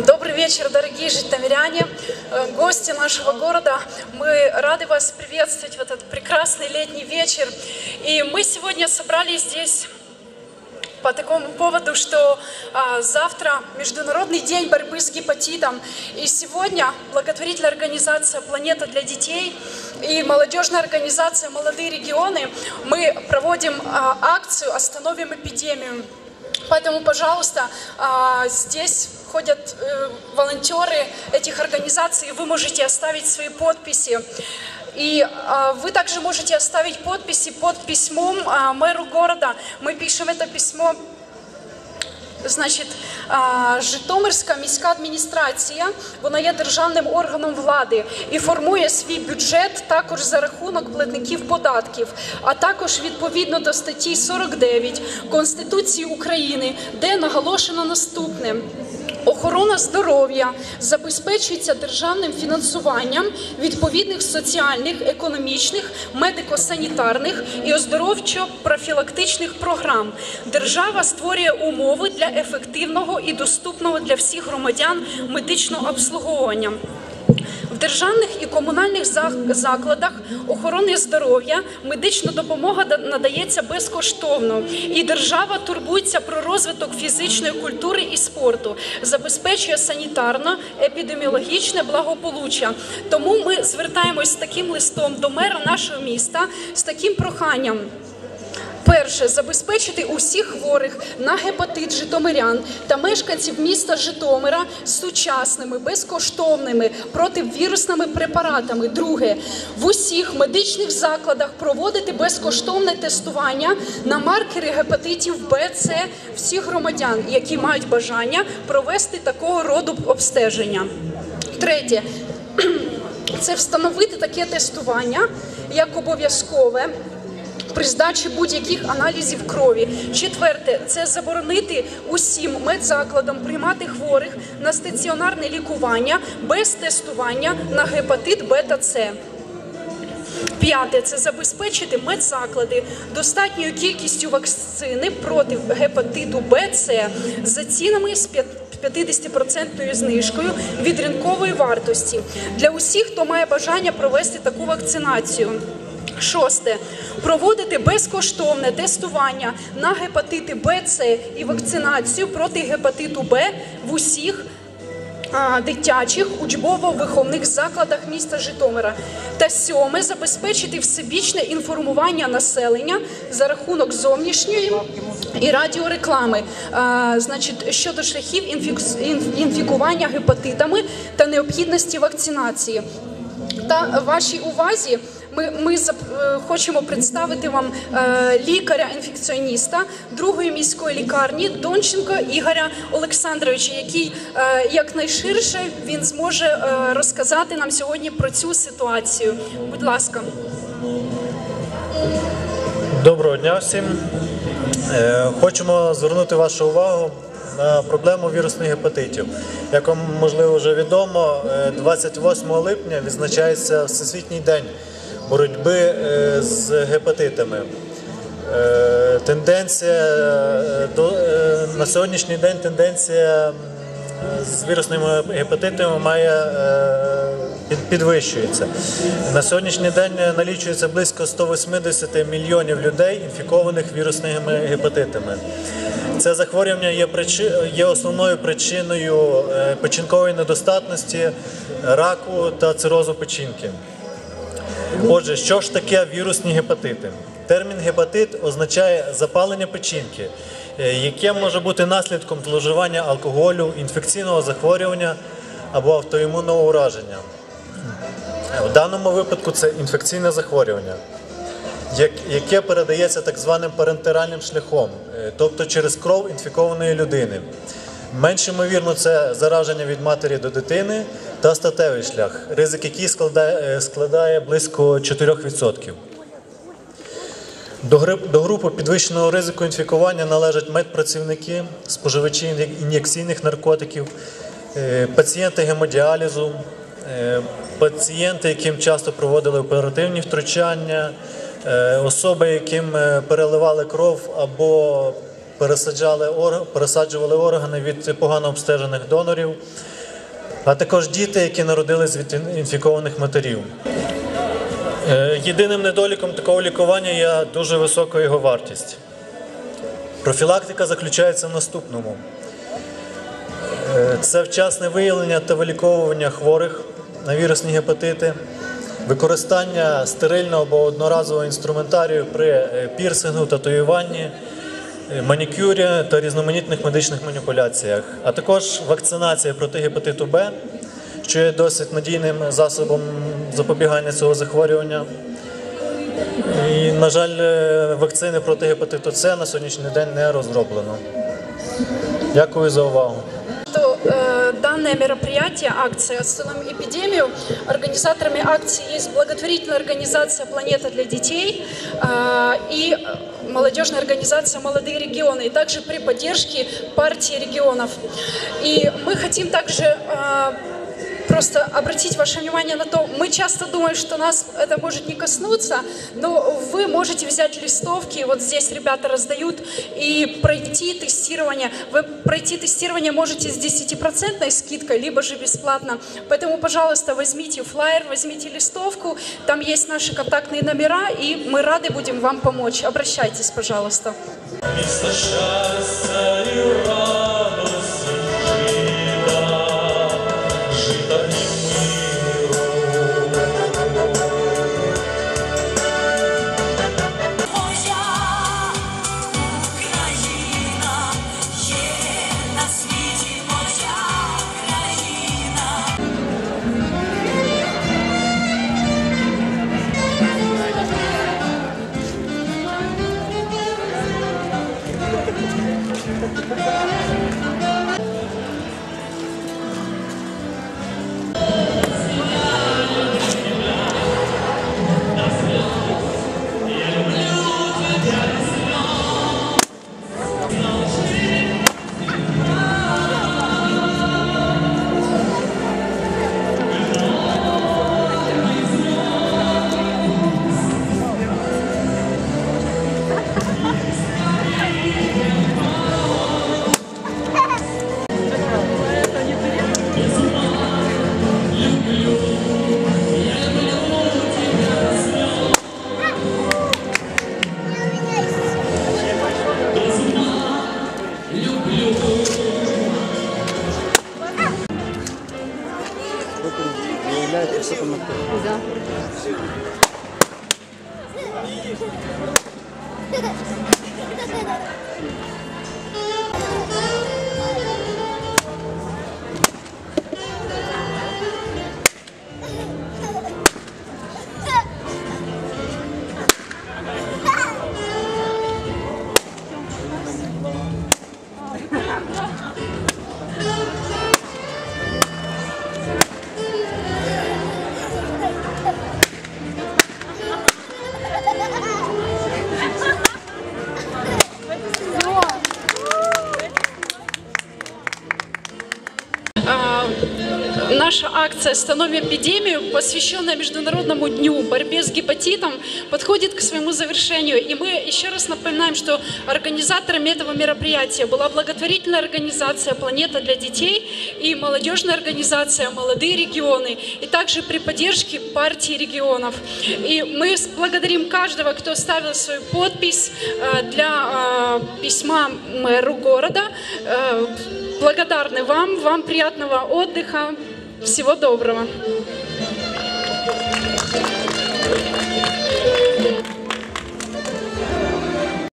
Добрый вечер, дорогие житомиряне, э, гости нашего города. Мы рады вас приветствовать в этот прекрасный летний вечер. И мы сегодня собрались здесь по такому поводу, что а, завтра Международный день борьбы с гепатитом. И сегодня благотворительная организация «Планета для детей» и молодежная организация «Молодые регионы» мы проводим а, акцию «Остановим эпидемию». Поэтому, пожалуйста, а, здесь ходят э, волонтеры этих организаций, вы можете оставить свои подписи. И а, вы также можете оставить подписи под письмом а, мэру города. Мы пишем это письмо Значить, Житомирська міська адміністрація вона є державним органом влади і формує свій бюджет також за рахунок платників податків, а також відповідно до статті 49 Конституції України, де наголошено наступне. Охорона здоров'я забезпечується державним фінансуванням відповідних соціальних, економічних, медико-санітарних і оздоровчо-профілактичних програм. Держава створює умови для ефективного і доступного для всіх громадян медичного обслуговування. В державних і комунальних закладах охорони здоров'я медична допомога надається безкоштовно, і держава турбується про розвиток фізичної культури і спорту, забезпечує санітарно-епідеміологічне благополуччя. Тому ми звертаємось з таким листом до мера нашого міста з таким проханням. Перше забезпечити усіх хворих на гепатит житомирян та мешканців міста Житомира сучасними безкоштовними противірусними препаратами. Друге, в усіх медичних закладах проводити безкоштовне тестування на маркери гепатитів Б, С всіх громадян, які мають бажання провести такого роду обстеження. Третє це встановити таке тестування як обов'язкове при здачі будь-яких аналізів крові. Четверте це заборонити усім медзакладам приймати хворих на стаціонарне лікування без тестування на гепатит Б та С. П'яте це забезпечити медзаклади достатньою кількістю вакцини проти гепатиту Б, С за цінами з 50% знижкою від ринкової вартості для усіх, хто має бажання провести таку вакцинацію. Шосте проводити безкоштовне тестування на гепатити Б, С і вакцинацію проти гепатиту Б в усіх дитячих учбово-виховних закладах міста Житомира. Та сьоме забезпечити всебічне інформування населення за рахунок зовнішньої і радіореклами, а, значить, щодо шляхів інфікування гепатитами та необхідності вакцинації. Та вашій увазі ми, ми е, хочемо представити вам е, лікаря-інфекціоніста другої міської лікарні Донченка Ігоря Олександровича, який е, якнайширше він зможе розказати нам сьогодні про цю ситуацію. Будь ласка. Доброго дня всім. Хочемо звернути вашу увагу на проблему вірусних гепатитів. Як вам можливо вже відомо, е, 28 липня відзначається Всесвітній день боротьби е, з гепатитами. Е, Тенденція е, на сьогоднішній день тенденція з вірусними гепатитами має підвищується. На сьогоднішній день налічується близько 180 мільйонів людей, інфікованих вірусними гепатитами. Це захворювання є, причи- є основною причиною печінкової недостатності, раку та цирозу печінки. Отже, що ж таке вірусні гепатити? Термін гепатит означає запалення печінки, е, яке може бути наслідком зловживання алкоголю, інфекційного захворювання або автоімунного ураження. В даному випадку це інфекційне захворювання, яке передається так званим парентеральним шляхом, е, тобто через кров інфікованої людини. Менш ймовірно, це зараження від матері до дитини та статевий шлях, ризик який складає, е, близько 4%. До групи підвищеного ризику інфікування належать медпрацівники, споживачі ін'єкційних наркотиків, е, пацієнти гемодіалізу, е, пацієнти, яким часто проводили оперативні втручання, особи, яким переливали кров або пересаджали пересаджували органи від погано обстежених донорів, а також діти, які народились від інфікованих матерів. Е, Єдиним недоліком такого лікування є дуже висока його вартість. Профілактика заключається в наступному: Е, це вчасне виявлення та виліковування хворих на вірусні гепатити, використання стерильного або одноразового інструментарію при е, пірсингу, татуюванні, манікюрі та різноманітних медичних маніпуляціях, а також вакцинація проти гепатиту Б, що є досить надійним засобом запобігання цього захворювання. І, на жаль, е, вакцини проти гепатиту С на сьогоднішній день не розроблено. Дякую за увагу. что э, данное мероприятие, акция «Остановим эпидемию», организаторами акции есть благотворительная организация «Планета для детей» э, и молодежная организация «Молодые регионы», и также при поддержке партии регионов. И мы хотим также э, просто обратить ваше внимание на то, мы часто думаем, что нас это может не коснуться, но вы можете взять листовки, вот здесь ребята раздают, и пройти тестирование. Вы пройти тестирование можете с 10% скидкой, либо же бесплатно. Поэтому, пожалуйста, возьмите флаер, возьмите листовку, там есть наши контактные номера, и мы рады будем вам помочь. Обращайтесь, пожалуйста. Місто そこに乗って акция «Остановим эпидемию», посвященная Международному дню борьбе с гепатитом, подходит к своему завершению. И мы еще раз напоминаем, что организаторами этого мероприятия была благотворительная организация «Планета для детей» и молодежная организация «Молодые регионы», и также при поддержке партии регионов. И мы благодарим каждого, кто ставил свою подпись э, для э, письма мэру города. Э, Благодарны вам, вам приятного отдыха, всего доброго.